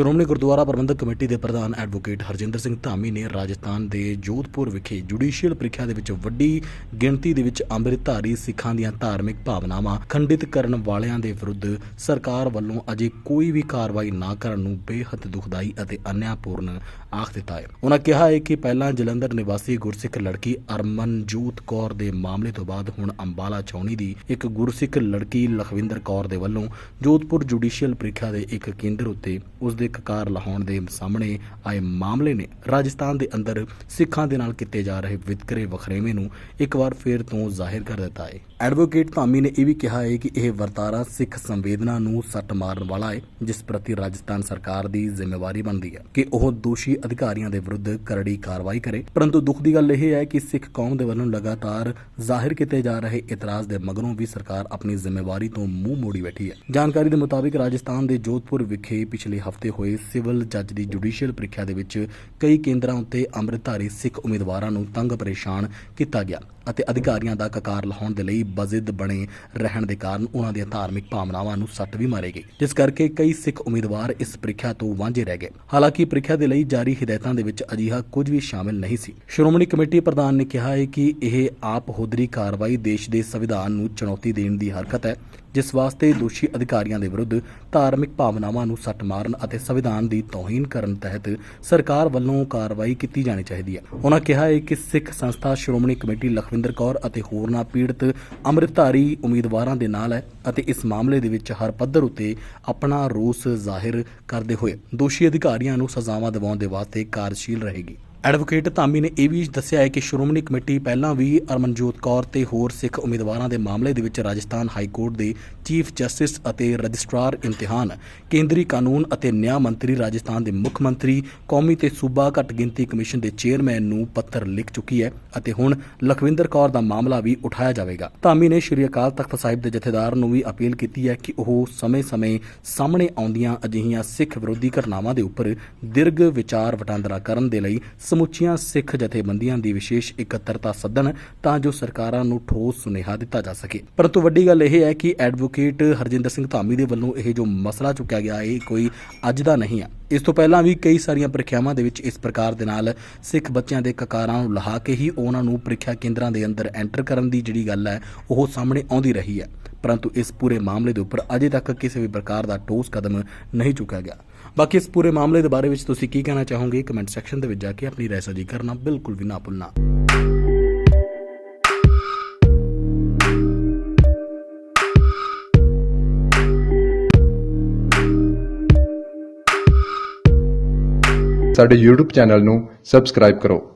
ਸ਼੍ਰੋਮਣੀ ਗੁਰਦੁਆਰਾ ਪ੍ਰਬੰਧਕ committee ਦੇ ਪ੍ਰਧਾਨ advocate Harjinder Singh Dhami ਨੇ ਰਾਜਸਥਾਨ ਦੇ ਜੋਧਪੁਰ ਵਿਖੇ ਜੁਡੀਸ਼ੀਅਲ ਪ੍ਰੀਖਿਆ ਦੇ ਵਿੱਚ ਵੱਡੀ ਗਿਣਤੀ ਦੇ ਵਿੱਚ ਅੰਮ੍ਰਿਤਧਾਰੀ ਸਿੱਖਾਂ ਦੀਆਂ ਧਾਰਮਿਕ ਭਾਵਨਾਵਾਂ ਖੰਡਿਤ ਕਰਨ ਵਾਲਿਆਂ ਦੇ ਵਿਰੁੱਧ ਸਰਕਾਰ ਵੱਲੋਂ ਅਜੇ ਕੋਈ ਵੀ ਕਾਰਵਾਈ ਨਾ ਕਰਨ ਨੂੰ ਬੇਹੱਦ ਦੁਖਦਾਈ ਅਤੇ ਅਨਿਆਪੂਰਨ ਆਖ ਦਿੱਤਾ ਹੈ। ਉਹਨਾਂ ਕਿਹਾ ਹੈ ਕਿ ਪਹਿਲਾਂ ਜਲੰਧਰ ਨਿਵਾਸੀ ਗੁਰਸਿੱਖ ਲੜਕੀ ਅਰਮਨਜੋਤ ਕੌਰ ਦੇ ਮਾਮਲੇ ਤੋਂ ਬਾਅਦ ਹੁਣ ਅੰਬਾਲਾ ਛਾਉਣੀ ਦੀ ਇੱਕ ਗੁਰਸਿੱਖ ਲੜਕੀ ਲਖਵਿੰਦਰ ਕੌਰ ਦੇ ਵੱਲੋਂ ਜੋਧਪੁਰ ਜੁਡੀਸ਼ੀਅਲ ਪ੍ਰੀਖਿਆ ਦੇ ਇੱਕ ਕੇਂਦਰ ਉੱਤੇ ਉਸ ਦੇ ਕਾਰ ਲਹਾਉਣ ਦੇ ਸਾਹਮਣੇ ਆਏ ਮਾਮਲੇ ਨੇ। ਰਾਜਸਥਾਨ ਦੇ ਅੰਦਰ ਸਿੱਖਾਂ ਦੇ ਨਾਲ ਕੀਤੇ ਜਾ ਰਹੇ ਵਿਤਕਰੇ ਵਖਰੇਵੇਂ ਨੂੰ ਇੱਕ ਵਾਰ ਫੇਰ ਤੋਂ ਜ਼ਾਹਿਰ ਕਰ ਦਿੱਤਾ ਹੈ। ਐਡਵੋਕੇਟ ਧਾਮੀ ਨੇ ਇਹ ਵੀ ਕਿਹਾ ਹੈ ਕਿ ਇਹ ਵਰਤਾਰਾ ਸਿੱਖ ਸੰਵੇਦਨਾ ਨੂੰ ਸੱਟ ਮਾਰਨ ਵਾਲਾ ਹੈ, ਜਿਸ ਪ੍ਰਤੀ ਰਾਜਸਥਾਨ ਸਰਕਾਰ ਦੀ ਜ਼ਿੰਮੇਵਾਰੀ ਬਣਦੀ ਹੈ ਕਿ ਉਹ ਦੋਸ਼ੀ ਅਧਿਕਾਰੀਆਂ ਦੇ ਵਿਰੁੱਧ ਕਰੜੀ ਕਾਰਵਾਈ ਕਰੇ। ਪਰੰਤੂ ਦੁੱਖ ਦੀ ਗੱਲ ਇਹ ਹੈ ਕਿ ਸਿੱਖ ਕੌਮ ਦੇ ਵੱਲੋਂ ਲਗਾਤਾਰ ਜ਼ਾਹਿਰ ਕੀਤੇ ਜਾ ਰਹੇ ਇਤਰਾਜ਼ ਦੇ ਮਗਰੋਂ ਵੀ ਸਰਕਾਰ ਆਪਣੀ ਜ਼ਿੰਮੇਵਾਰੀ ਤੋਂ ਮੂੰਹ ਮੋੜੀ ਬੈਠੀ ਹੈ। ਜਾਣਕਾਰੀ ਦੇ ਮੁਤਾਬਿਕ ਰਾਜਸਥਾਨ ਦੇ ਜੋਧਪੁਰ ਵਿਖੇ ਪਿਛਲੇ ਹਫ਼ਤੇ ਹੋਏ ਸਿਵਲ ਜੱਜ ਦੀ ਜੁਡੀਸ਼ੀਅਲ ਪ੍ਰੀਖਿਆ ਦੇ ਵਿੱਚ ਕਈ ਕੇਂਦਰਾਂ ਉੱਤੇ ਅੰਮ੍ਰਿਤਧਾਰੀ ਸਿੱਖ ਉਮੀਦਵਾਰਾਂ ਨੂੰ ਤੰਗ ਪਰੇਸ਼ਾਨ ਕੀਤਾ ਗਿਆ ਅਤੇ ਅਧਿਕਾਰੀਆਂ ਦਾ ਕਕਾਰ ਲਾਉਣ ਦੇ ਲਈ ਬਜ਼ਿੱਦ ਬਣੇ ਰਹਿਣ ਦੇ ਕਾਰਨ ਉਹਨਾਂ ਦੀਆਂ ਧਾਰਮਿਕ ਭਾਵਨਾਵਾਂ ਨੂੰ ਸੱਟ ਵੀ ਮਾਰੇ ਗਈ ਜਿਸ ਕਰਕੇ ਕਈ ਸਿੱਖ ਉਮੀਦਵਾਰ ਇਸ ਪ੍ਰੀਖਿਆ ਤੋਂ ਵਾਂਝੇ ਰਹਿ ਗਏ। ਹਾਲਾਂਕਿ ਪ੍ਰੀਖਿਆ ਦੇ ਲਈ ਜਾਰੀ ਹਦਾਇਤਾਂ ਦੇ ਵਿੱਚ ਅਜਿਹਾ ਕੁਝ ਵੀ ਸ਼ਾਮਿਲ ਨਹੀਂ ਸੀ। ਸ਼੍ਰੋਮਣੀ ਕਮੇਟੀ ਪ੍ਰਧਾਨ ਨੇ ਕਿਹਾ ਹੈ ਕਿ ਇਹ ਆਪ ਹੋਦਰੀ ਕਾਰਵਾਈ ਦੇਸ਼ ਦੇ ਸੰਵਿਧਾਨ ਨੂੰ ਚੁਣੌਤੀ ਦੇਣ ਦੀ ਹਰਕਤ ਹੈ, ਜਿਸ ਵਾਸਤੇ ਦੋਸ਼ੀ ਅਧਿਕਾਰੀਆਂ ਦੇ ਵਿਰੁੱਧ ਧਾਰਮਿਕ ਭਾਵਨਾਵਾਂ ਨੂੰ ਸੱਟ ਮਾਰਨ ਅਤੇ ਸੰਵਿਧਾਨ ਦੀ ਤੋਹੀਨ ਕਰਨ ਤਹਿਤ ਸਰਕਾਰ ਵੱਲੋਂ ਕਾਰਵਾਈ ਕੀਤੀ ਜਾਣੀ ਚਾਹੀਦੀ ਹੈ। ਉਹਨਾਂ ਕਿਹਾ ਹੈ ਕਿ ਸਿੱਖ ਸੰਸਥਾ ਸ਼੍ਰੋਮਣੀ ਕਮੇਟੀ ਲਖਵਿੰਦਰ ਕੌਰ ਅਤੇ ਹੋਰਨਾਂ ਪੀੜਤ ਅੰਮ੍ਰਿਤਧਾਰੀ ਉਮੀਦਵਾਰਾਂ ਦੇ ਨਾਲ ਹੈ ਅਤੇ ਇਸ ਮਾਮਲੇ ਦੇ ਵਿੱਚ ਹਰ ਪੱਧਰ ਉੱਤੇ ਆਪਣਾ ਰੋਸ ਜ਼ਾਹਿਰ ਕਰਦੇ ਹੋਏ ਦੋਸ਼ੀ ਅਧਿਕਾਰੀਆਂ ਨੂੰ ਸਜ਼ਾਵਾਂ ਦਿਵਾਉਣ ਦੇ ਵਾਸਤੇ ਕਾਰਜਸ਼ੀਲ ਰਹੇਗੀ। ਐਡਵੋਕੇਟ ਧਾਮੀ ਨੇ ਇਹ ਵੀ ਦੱਸਿਆ ਹੈ ਕਿ ਸ਼੍ਰੋਮਣੀ ਕਮੇਟੀ ਪਹਿਲਾਂ ਵੀ ਅਰਮਨਜੋਤ ਕੌਰ ਤੇ ਹੋਰ ਸਿੱਖ ਉਮੀਦਵਾਰਾਂ ਦੇ ਮਾਮਲੇ ਦੇ ਵਿੱਚ ਰਾਜਸਥਾਨ ਹਾਈ ਕੋਰਟ ਦੇ ਚੀਫ ਜਸਟਿਸ ਅਤੇ ਰਜਿਸਟਰਾਰ ਇਮਤਿਹਾਨ, ਕੇਂਦਰੀ ਕਾਨੂੰਨ ਅਤੇ ਨਿਆਂ ਮੰਤਰੀ ਰਾਜਸਥਾਨ ਦੇ ਮੁੱਖ ਮੰਤਰੀ, ਕੌਮੀ ਤੇ ਸੂਬਾ ਘੱਟ ਗਿਣਤੀ ਕਮਿਸ਼ਨ ਦੇ ਚੇਅਰਮੈਨ ਨੂੰ ਪੱਤਰ ਲਿਖ ਚੁੱਕੀ ਹੈ ਅਤੇ ਹੁਣ ਲਖਵਿੰਦਰ ਕੌਰ ਦਾ ਮਾਮਲਾ ਵੀ ਉਠਾਇਆ ਜਾਵੇਗਾ। ਧਾਮੀ ਨੇ ਸ਼੍ਰੀ ਅਕਾਲ ਤਖਤ ਸਾਹਿਬ ਦੇ ਜਥੇਦਾਰ ਨੂੰ ਵੀ ਅਪੀਲ ਕੀਤੀ ਹੈ ਕਿ ਉਹ ਸਮੇਂ-ਸਮੇਂ ਸਾਹਮਣੇ ਆਉਂਦੀਆਂ ਅਜਿਹੀਆਂ ਸਿੱਖ ਵਿਰੋਧੀ ਘਟਨਾਵਾਂ ਦੇ ਉੱਪਰ ਦਿਰਘ ਵਿਚਾਰ ਵਟਾਂਦਰਾ ਕਰਨ ਦੇ ਲਈ ਸਮੁੱਚੀਆਂ ਸਿੱਖ ਜਥੇਬੰਦੀਆਂ ਦੀ ਵਿਸ਼ੇਸ਼ ਇਕੱਤਰਤਾ ਸੱਦਣ ਤਾਂ ਜੋ ਸਰਕਾਰਾਂ ਨੂੰ ਠੋਸ ਸੁਨੇਹਾ ਦਿੱਤਾ ਜਾ ਸਕੇ। ਪਰੰਤੂ ਵੱਡੀ ਗੱਲ ਇਹ ਹੈ ਕਿ ਐਡਵੋਕੇਟ ਹਰਜਿੰਦਰ ਸਿੰਘ ਧਾਮੀ ਦੇ ਵੱਲੋਂ ਇਹ ਜੋ ਮਸਲਾ ਚੁੱਕਿਆ ਗਿਆ, ਇਹ ਕੋਈ ਅੱਜ ਦਾ ਨਹੀਂ ਹੈ ਇਸ ਤੋਂ ਪਹਿਲਾਂ ਵੀ ਕਈ ਸਾਰੀਆਂ ਪ੍ਰੀਖਿਆਵਾਂ ਦੇ ਵਿੱਚ ਇਸ ਪ੍ਰਕਾਰ ਦੇ ਨਾਲ ਸਿੱਖ ਬੱਚਿਆਂ ਦੇ ਕਕਾਰਾਂ ਨੂੰ ਲਹਾ ਕੇ ਹੀ ਉਹਨਾਂ ਨੂੰ ਪ੍ਰੀਖਿਆ ਕੇਂਦਰਾਂ ਦੇ ਅੰਦਰ ਐਂਟਰ ਕਰਨ ਦੀ ਜਿਹੜੀ ਗੱਲ ਹੈ, ਉਹ ਸਾਹਮਣੇ ਆਉਂਦੀ ਰਹੀ ਹੈ। ਪਰੰਤੂ ਇਸ ਪੂਰੇ ਮਾਮਲੇ ਦੇ ਉੱਪਰ ਅਜੇ ਤੱਕ ਕਿਸੇ ਵੀ ਪ੍ਰਕਾਰ ਦਾ ਠੋਸ ਕਦਮ ਨਹੀਂ ਚੁੱਕਿਆ ਗਿਆ। ਬਾਕੀ ਇਸ ਪੂਰੇ ਮਾਮਲੇ ਦੇ ਬਾਰੇ ਵਿੱਚ ਤੁਸੀਂ ਕੀ ਕਹਿਣਾ ਚਾਹੋਗੇ ਕਮੈਂਟ ਸੈਕਸ਼ਨ ਦੇ ਵਿੱਚ ਜਾ ਕੇ ਆਪਣੀ ਰਾਏ ਸਾਂਝੀ ਕਰਨਾ ਬਿਲਕੁਲ ਵੀ ਨਾ ਭੁੱਲਣਾ। ਸਾਡੇ YouTube ਚੈਨਲ ਨੂੰ ਸਬਸਕ੍ਰਾਈਬ ਕਰੋ।